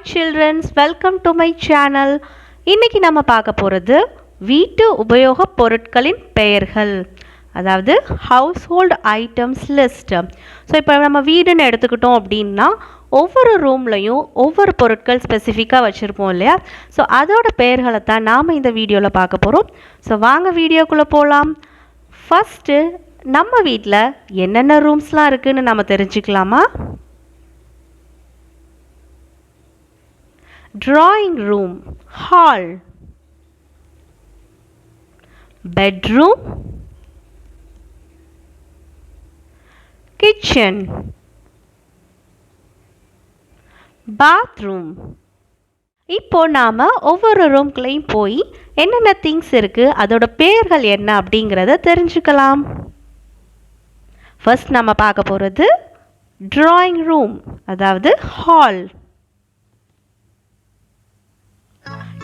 Hi children's welcome to my channel இன்னைக்கு நம்ம பார்க்க போகிறது வீட்டு உபயோகப் பொருட்களின் பெயர்கள் அதாவது household items list so இப்போ நம்ம வீடுன்னு எடுத்துக்கிட்டோம் அப்படின்னா ஒவ்வொரு ரூம்லையும் ஒவ்வொரு பொருட்கள் ஸ்பெசிஃபிக்காக வச்சுருப்போம் இல்லையா? ஸோ அதோட பெயர்களை தான் நாம் இந்த வீடியோவில் பார்க்க போகிறோம் ஸோ வாங்க வீடியோக்குள்ளே போகலாம் ஃபஸ்ட்டு நம்ம வீட்டில் என்னென்ன ரூம்ஸ்லாம் இருக்குதுன்னு நம்ம தெரிஞ்சுக்கலாமா? Drawing room hall. Bedroom kitchen. Bathroom இப்போ நாம் ஒவ்வொரு ரூம்குள்ளேயும் போய் என்னென்ன திங்ஸ் இருக்குது அதோட பேர்கள் என்ன அப்படிங்கிறத தெரிஞ்சுக்கலாம். ஃபர்ஸ்ட் நம்ம பார்க்க போகிறது ட்ராயிங் ரூம் அதாவது ஹால்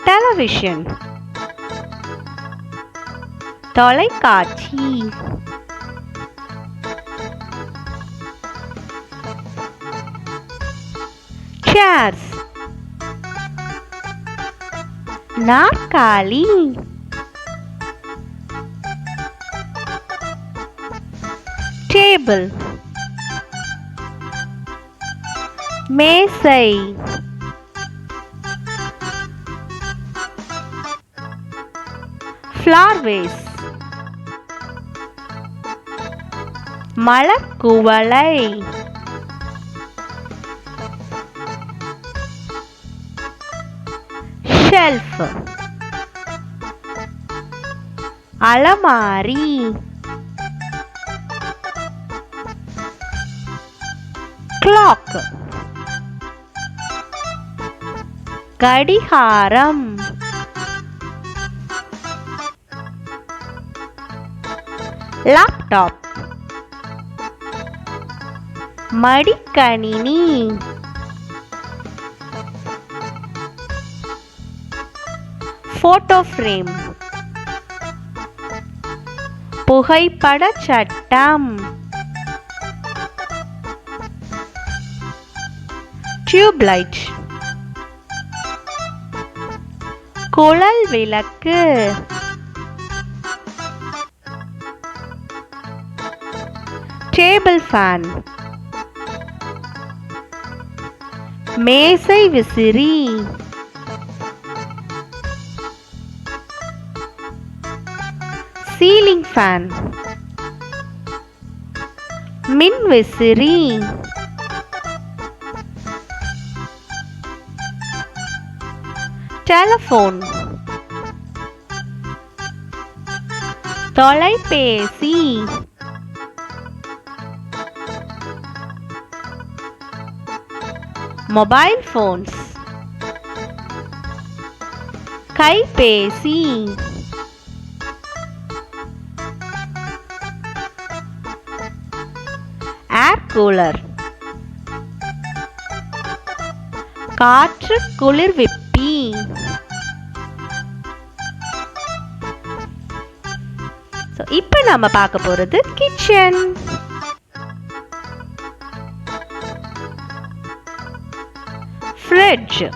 டெலிவிஷன் தொலைக்காட்சி சேர்ஸ் நாற்காலி டேபிள் மேசை ஃப்ளார் வேஸ் மலர்குவளை. ஷெல்ஃப் அலமாரி. கிளாக் கடிகாரம். லேப்டாப் மடிக்கணினி ஃபோட்டோ ஃப்ரேம் புகைப்பட சட்டம் டியூப்லைட் குழல் விளக்கு டேபிள் ஃபேன் மேசை விசிறி. சீலிங் ஃபேன் மின் விசிறி. டெலஃபோன் தொலைபேசி. Mobile phones. கைபேசி. Air cooler. காற்று குளிர்விப்பி ஸோ இப்போ நம்ம பார்க்க போகிறது கிச்சன் ஃப்ரிட்ஜ்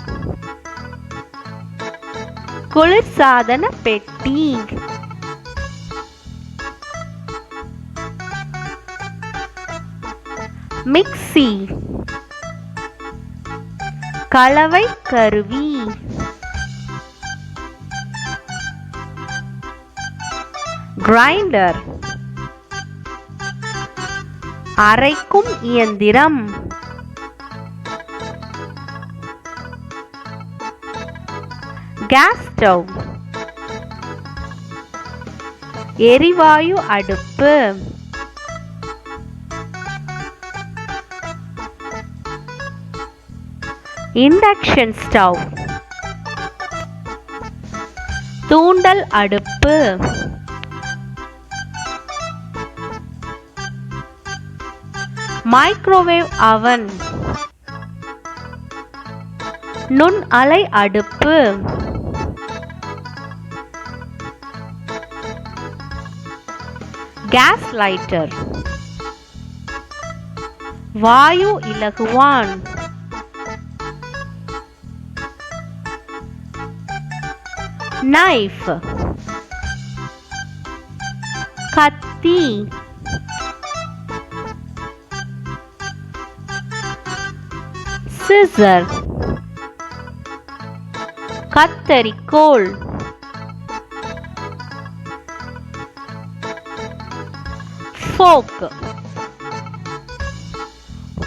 குளிர்சாதன பெட்டி. மிக்ஸி. கலவை கருவி. கிரைண்டர் அரைக்கும் இயந்திரம். கேஸ் ஸ்டவ் எரிவாயு அடுப்பு. Induction stove. தூண்டல் அடுப்பு. மைக்ரோவேவ் அவன் நுண் அலை அடுப்பு. கேஸ் லைட்டர் வாயு இலகுவான் நைஃப் கத்தி சிசர் கத்தரிக்கோள் fork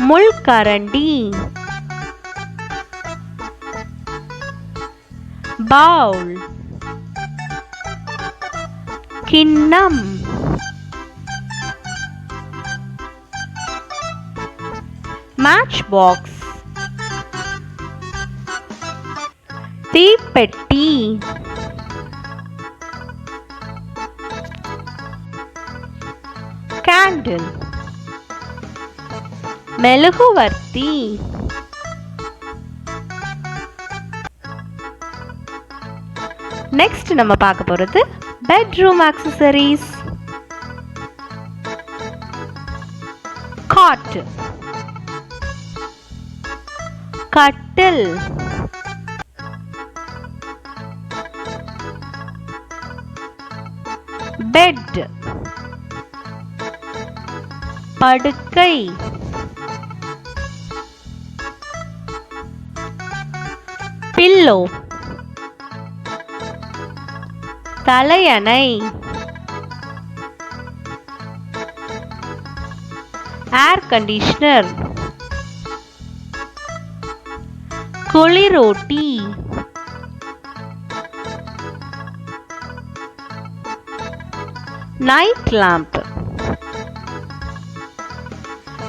முள்கரண்டி பவுல் கிண்ணம் மேட்ச் பாக்ஸ் தீப்பெட்டி கேண்டில் மெழுகுவர்த்தி. நெக்ஸ்ட் நம்ம பார்க்க போகிறது பெட்ரூம் ஆக்சசரிஸ் காட் கட்டில் பெட் படுக்கை. பில்லோ. தலையணை. ஏர் கண்டிஷனர் குளிரோட்டி. நைட் லாம்ப்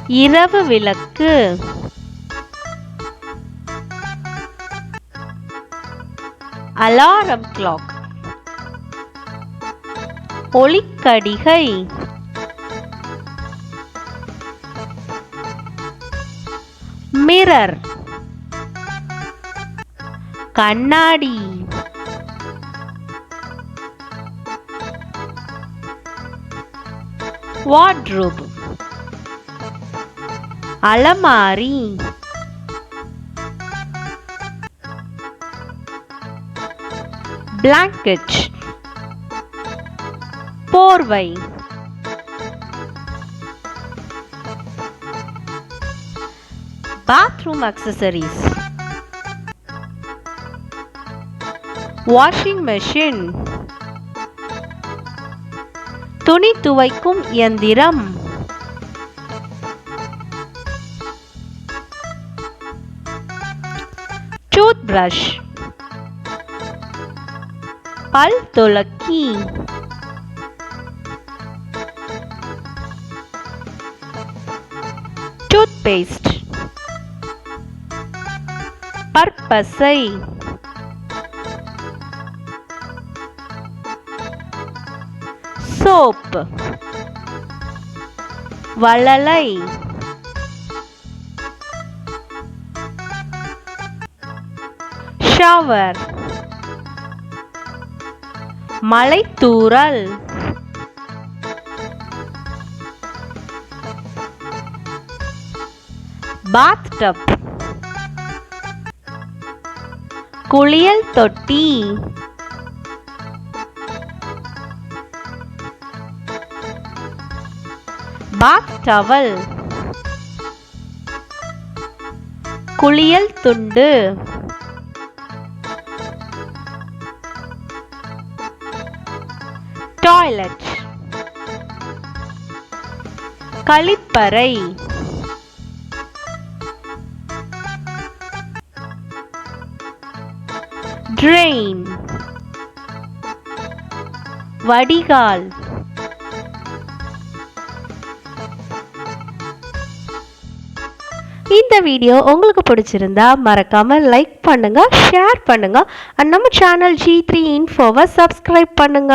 இரவு விளக்கு. Alarm clock. ஒளிக்கடிகை மிரர். கண்ணாடி. வார்ட்ரோப் அலமாரி. பிளாங்கெட் போர்வை. பாத்ரூம் அக்சசரிஸ் வாஷிங் மெஷின் துணி துவைக்கும் இயந்திரம். ब्रश पल तो लकी टूथपेस्ट पर्पसई सोप वललई வளலை மலைத்தூறல். பாத் டப் குளியல் தொட்டி. பாத் டவல் குளியல் துண்டு. டாய்லெட் கழிப்பறை. ட்ரெயின் வடிகால். இந்த வீடியோ உங்களுக்கு பிடிச்சிருந்தா மறக்காம லைக் பண்ணுங்க ஷேர் பண்ணுங்க அண்ட் நம்ம சேனல் ஜி த்ரீ இன்ஃபோவை சப்ஸ்கிரைப் பண்ணுங்க.